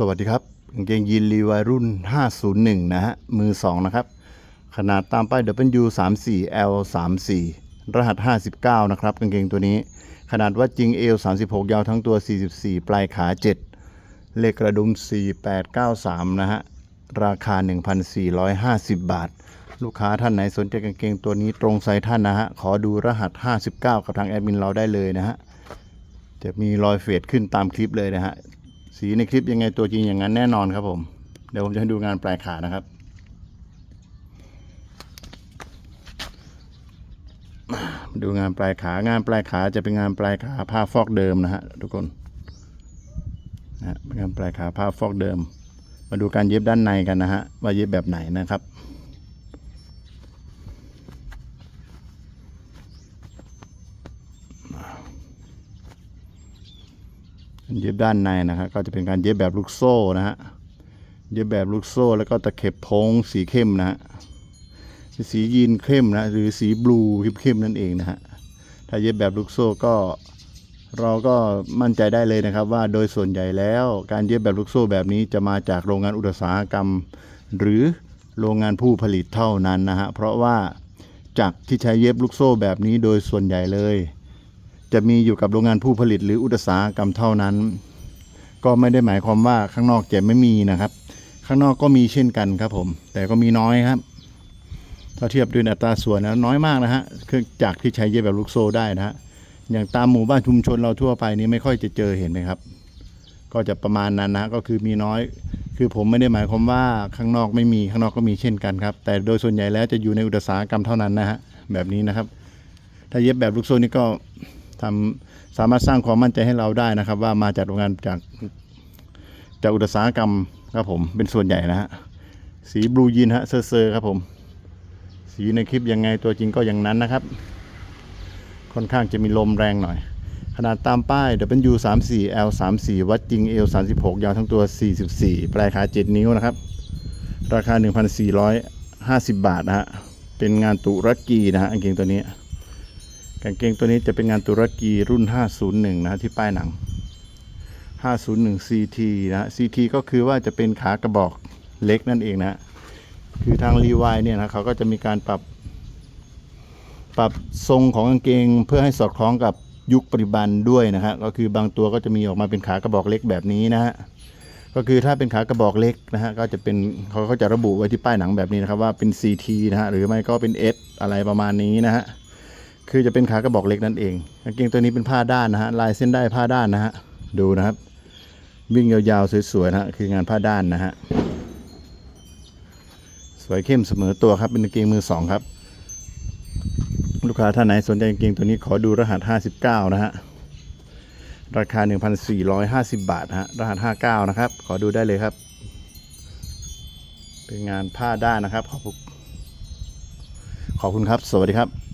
สวัสดีครับกางเกงยีนลีวายรุ่น 501 นะฮะ มือ 2 นะครับ ขนาดตามป้าย W 3 4 L 3 4 รหัส 59 นะครับกางเกงตัวนี้ ขนาดวัดจริง L 36 ยาวทั้งตัว 44 ปลายขา 7 เลขกระดุม 4893 นะฮะ ราคา 1,450 บาท ลูกค้าท่านไหนสนใจกางเกงตัวนี้ตรงไซส์ท่านนะฮะ ขอดูรหัส 59 กับทางแอดมินเราได้เลยนะฮะจะมีรอยเฟดขึ้นตามคลิปเลยนะฮะ สีในคลิปยังไงตัวจริงอย่างนั้นแน่นอนครับผม เดี๋ยวผมจะให้ดูงานปลายขานะครับดูงานปลายขางานปลายขาจะเป็นงานปลายขาผ้าฟอกเดิมนะฮะทุกคนนะงานปลายขาผ้าฟอกเดิม มาดูการเย็บด้านในกันนะฮะว่าเย็บแบบไหนนะครับ เย็บด้านในนะครับก็จะเป็นการเย็บแบบลูกโซ่นะฮะเย็บแบบลูกโซ่แล้วก็ตะเข็บพงสีเข้มนะฮะสียีนเข้มนะหรือสีบลูเข้มๆนั่นเองนะฮะถ้าเย็บแบบลูกโซ่ก็เราก็มั่นใจได้เลยนะครับ ว่าโดยส่วนใหญ่แล้วการเย็บแบบลูกโซ่แบบนี้จะมาจากโรงงานอุตสาหกรรม หรือโรงงานผู้ผลิตเท่านั้นนะฮะเพราะว่าจากที่ใช้เย็บลูกโซ่แบบนี้โดยส่วนใหญ่เลย จะมีอยู่กับโรงงานผู้ผลิตหรืออุตสาหกรรมเท่านั้น ก็ไม่ได้หมายความว่าข้างนอกจะไม่มีนะครับ ข้างนอกก็มีเช่นกันครับผม แต่ก็มีน้อยครับ ถ้าเทียบด้วยอัตราส่วนแล้วน้อยมากนะฮะเครื่องจากรที่ใช้เย็บแบบลูกโซ่ได้นะฮะอย่างตามหมู่บ้านชุมชนเราทั่วไปนี้ไม่ค่อยจะเจอเห็นไหมครับ ก็จะประมาณนั้นนะก็คือมีน้อย คือผมไม่ได้หมายความว่าข้างนอกไม่มีข้างนอกก็มีเช่นกันครับ แต่โดยส่วนใหญ่แล้วจะอยู่ในอุตสาหกรรมเท่านั้นนะฮะแบบนี้นะครับ ถ้าเย็บแบบลูกโซ่นี่ก็ ทำสามารถสร้างความมั่นใจให้เราได้นะครับ ว่ามาจากโรงงานจากจากอุตสาหกรรมครับผมเป็นส่วนใหญ่นะฮะสีบลูยีนฮะเซอร์เซอร์ครับผม สีในคลิปยังไงตัวจริงก็อย่างนั้นนะครับ ค่อนข้างจะมีลมแรงหน่อย ขนาดตามป้าย W 3 4 L 3 4วัดจริง L 36ยาวทั้งตัว 44 ปลายขา 7 นิ้วนะครับ ราคา 1,450 บาทนะฮะเป็นงานตุรกีนะฮะกางเกงตัวนี้างเกงตัวนี้จะเป็นงานตุรกีรุ่น 501 นะที่ป้ายหนัง 501 CT นะ CT ก็คือว่าจะเป็นขากระบอกเล็กนั่นเองนะฮะคือทางรีวายเนี่ยนะเขาก็จะมีการปรับ ปรับทรงของกางเกงเพื่อให้สอดคล้องกับยุคปัจจุบันด้วยนะฮะก็คือบางตัวก็จะมีออกมาเป็นขากระบอกเล็กแบบนี้นะฮะก็คือถ้าเป็นขากระบอกเล็กนะฮะก็จะเป็นเขาก็จะระบุไว้ที่ป้ายหนังแบบนี้นะครับว่าเป็น CT นะฮะหรือไม่ก็เป็น S อะไรประมาณนี้นะฮะ คือจะเป็นขากระบอกเล็กนั่นเองกางเกงตัวนี้เป็นผ้าด้านนะฮะลายเส้นได้ผ้าด้านนะฮะดูนะครับ วิ่งยาวๆสวยๆนะฮะคืองานผ้าด้านนะฮะสวยเข้มเสมอตัวครับเป็นกางเกงมือสองครับ ลูกค้าท่านไหนสนใจกางเกงตัวนี้ขอดูรหัส 59 นะฮะราคา 1,450 บาทฮะรหัส 59 นะครับ ขอดูได้เลยครับ เป็นงานผ้าด้านนะครับ ขอบคุณขอบคุณครับ สวัสดีครับ